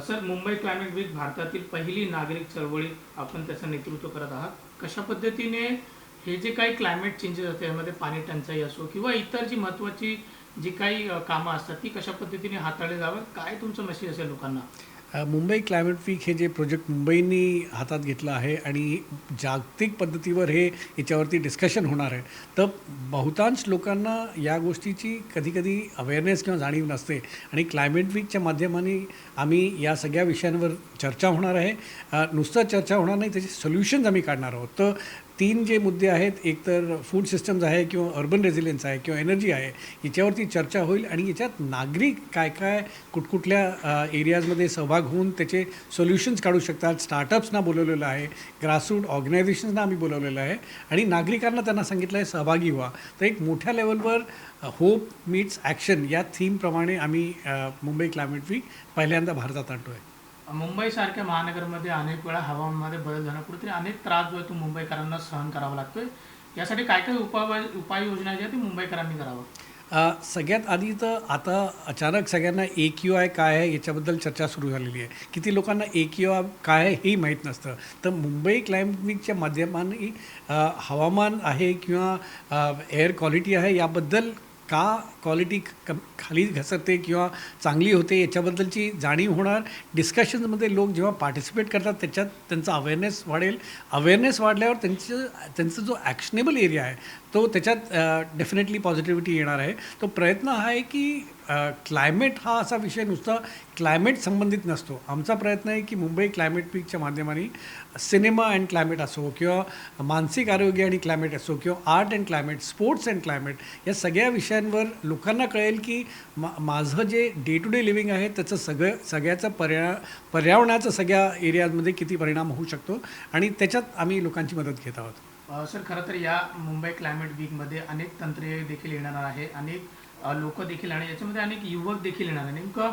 Sir Mumbai climate weak भारतातील पहिली नागरिक चळवळी आपण त्याचं नेतृत्व करत आहात. कशा पद्धतीने हे जे काही क्लायमेट चेंजेस असते यामध्ये पाणी टंचाई असो किंवा इतर जी महत्त्वाची जी काही कामं असतात ती कशा पद्धतीने हाताळली जावं काय तुमचं मेसेज असेल लोकांना? मुंबई क्लायमेट वीक हे जे प्रोजेक्ट मुंबईनी हातात घेतलं आहे आणि जागतिक पद्धतीवर हे याच्यावरती डिस्कशन होणार आहे तर बहुतांश लोकांना या गोष्टीची कधीकधी अवेअरनेस किंवा जाणीव नसते. आणि क्लायमेट वीकच्या माध्यमाने आम्ही या सगळ्या विषयांवर चर्चा होणार आहे. नुसतं चर्चा होणार नाही त्याचे सोल्युशन्स आम्ही काढणार आहोत. तर तीन जे मुद्दे आहेत एक तर फूड सिस्टम्स आहे किंवा अर्बन रेझिलियन्स आहे किंवा एनर्जी आहे याच्यावरती चर्चा होईल आणि याच्यात नागरिक काय काय कुठकुठल्या एरियाजमध्ये सहभाग होऊन त्याचे सोल्युशन्स काढू शकतात. स्टार्टअप्सना बोलवलेलं आहे ग्रासरूट ऑर्गनायझेशन्सना आम्ही बोलवलेलं आहे आणि नागरिकांना त्यांना सांगितलं आहे सहभागी व्हा. तर एक मोठ्या लेवलवर होप मीट्स ॲक्शन या थीमप्रमाणे आम्ही मुंबई क्लायमेट वीक पहिल्यांदा भारतात आणतो आहे मुंबईसारख्या महानगरमध्ये अनेक वेळा हवामानामध्ये बदल झाला. कुठेतरी अनेक त्रास जो आहे तो मुंबईकरांना सहन करावा लागतोय. यासाठी काय काय उपाय उपाययोजना ज्या ती मुंबईकरांनी करावं सगळ्यात आधी तर आता अचानक सगळ्यांना ए क्यू आय काय आहे याच्याबद्दल चर्चा सुरू झालेली आहे. किती लोकांना ए क्यू आय काय आहे हेही माहीत नसतं. तर मुंबई क्लायमेटिकच्या माध्यमाने हवामान आहे किंवा एअर क्वालिटी आहे याबद्दल का क्वालिटी कम खाली घसरते किंवा चांगली होते याच्याबद्दलची जाणीव होणार? डिस्कशन्समध्ये लोक जेव्हा पार्टिसिपेट करतात त्याच्यात त्यांचा अवेअरनेस वाढेल. अवेअरनेस वाढल्यावर त्यांचं त्यांचा जो ॲक्शनेबल एरिया आहे तो त्याच्यात डेफिनेटली पॉझिटिव्हिटी येणार आहे. तो प्रयत्न हा आहे की क्लायमेट हा असा विषय नुसता क्लायमेट संबंधित नसतो. आमचा प्रयत्न आहे की मुंबई क्लायमेट वीकच्या माध्यमाने सिनेमा अँड क्लायमेट असो किंवा मानसिक आरोग्य आणि क्लायमेट असो किंवा art and climate sports and climate या सगळ्या विषयांवर लोकांना कळेल की मा माझं जे डे टू डे लिव्हिंग आहे त्याचं सगळं सगळ्याचं पर्या पर्यावरणाचा सगळ्या एरियाजमध्ये किती परिणाम होऊ शकतो आणि त्याच्यात आम्ही लोकांची मदत घेत आहोत. सर खरं तर या मुंबई क्लायमेट वीकमध्ये अनेक तंत्रे देखील येणार आहे. अनेक लोक देखील आणि याच्यामध्ये अनेक युवक देखील येणार. आहे नेमकं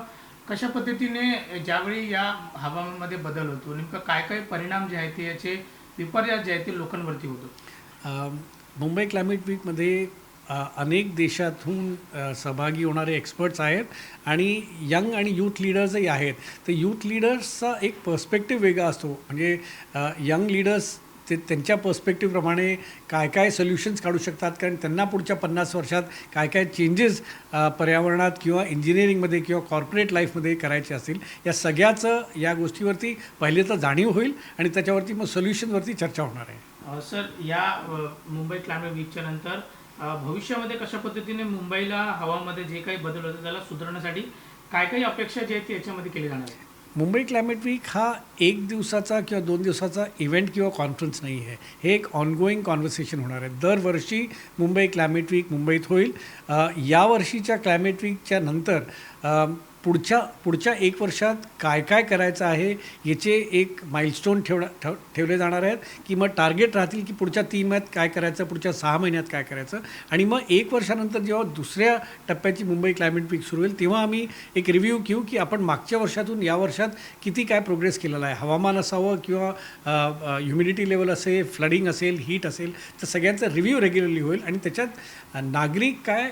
कशा पद्धतीने ज्यावेळी या हवामानामध्ये बदल होतो नेमकं काय काय परिणाम जे आहेत ते याचे विपर्यास जे आहेत ते लोकांवरती होतो? मुंबई क्लायमेट वीकमध्ये अनेक देशातून सहभागी होणारे एक्सपर्ट्स आहेत आणि यंग आणि यूथ लीडर्सही आहेत. तर यूथ लीडर्सचा एक पर्स्पेक्टिव्ह वेगळा असतो. म्हणजे यंग लीडर्स ते त्यांच्या पर्स्पेक्टिव्हप्रमाणे काय काय सोल्युशन्स काढू शकतात? कारण त्यांना पुढच्या पन्नास वर्षात काय काय चेंजेस पर्यावरणात किंवा इंजिनिअरिंगमध्ये किंवा कॉर्पोरेट लाईफमध्ये करायचे असतील या सगळ्याचं या गोष्टीवरती पहिले तर जाणीव होईल आणि त्याच्यावरती मग सोल्युशनवरती चर्चा होणार आहे. सर या मुंबई क्लायमेट वीकच्या नंतर भविष्यामध्ये कशा पद्धतीने मुंबईला हवामध्ये जे काही बदल होते त्याला सुधारण्यासाठी काय काही अपेक्षा जे आहेत ती याच्यामध्ये केली जाणार आहे मुंबई क्लायमेट वीक हा एक दिवसाचा किंवा दोन दिवसाचा इव्हेंट किंवा कॉन्फरन्स नाही आहे. हे एक ऑनगोईंग कॉन्व्हर्सेशन होणार आहे. दरवर्षी मुंबई क्लायमेट वीक मुंबईत होईल. यावर्षीच्या क्लायमेट वीकच्या नंतर पुढच्या पुढच्या एक वर्षात काय काय करायचं आहे याचे एक माइलस्टोन ठेवणं ठेव ठेवले जाणार आहेत की मग टार्गेट राहतील की पुढच्या तीन महिन्यात काय करायचं पुढच्या सहा महिन्यात काय करायचं. आणि मग एक वर्षानंतर जेव्हा दुसऱ्या टप्प्याची मुंबई क्लायमेट वीक सुरू होईल तेव्हा आम्ही एक रिव्ह्यू घेऊ की आपण मागच्या वर्षातून या वर्षात किती काय प्रोग्रेस केलेला आहे. हवामान असावं किंवा ह्युमिडिटी लेवल असेल फ्लडिंग असेल हीट असेल तर सगळ्यांचा रिव्ह्यू रेग्युलरली होईल. आणि त्याच्यात नागरिक काय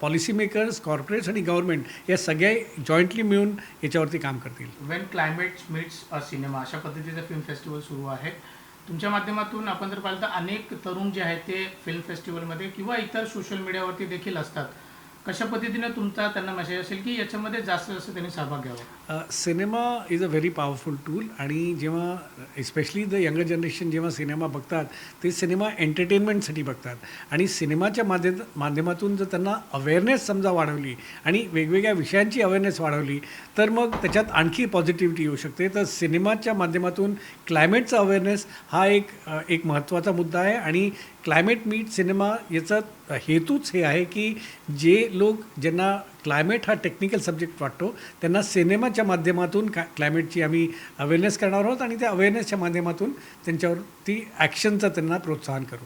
पॉलिसी मेकर्स कॉर्पोरेट्स आणि गव्हर्नमेंट या सगळ्या जॉईंटली मिळून याच्यावरती काम करतील. When climate meets a cinema अशा पद्धतीचं फिल्म फेस्टिवल सुरू आहे. तुमच्या माध्यमातून आपण जर पाहिलं तर अनेक तरुण जे आहेत ते फिल्म फेस्टिवलमध्ये किंवा इतर सोशल मीडियावरती देखील असतात. कशा पद्धतीने तुमचा त्यांना मेसेज असेल की याच्यामध्ये जास्त जास्त त्यांनी सहभाग घ्यावा? Cinema is a very powerful tool आणि जेव्हा एस्पेशली द यंगर जनरेशन जेव्हा सिनेमा बघतात ते सिनेमा एंटरटेनमेंटसाठी बघतात. आणि सिनेमाच्या माध्य माध्यमातून जर त्यांना अवेअरनेस समजा वाढवली आणि वेगवेगळ्या विषयांची अवेअरनेस वाढवली तर मग त्याच्यात आणखी पॉझिटिव्हिटी येऊ शकते. तर सिनेमाच्या माध्यमातून क्लायमेटचा अवेअरनेस हा एक एक महत्त्वाचा मुद्दा आहे आणि क्लायमेट मीट सिनेमा याचा हेतूच हे आहे की जे लोक ज्यांना क्लायमेट हा टेक्निकल सब्जेक्ट वाटतो त्यांना सिनेमाच्या माध्यमातून का क्लायमेटची आम्ही अवेअरनेस करणार आहोत आणि त्या अवेअरनेसच्या माध्यमातून त्यांच्यावर ती ॲक्शनचं त्यांना प्रोत्साहन करू.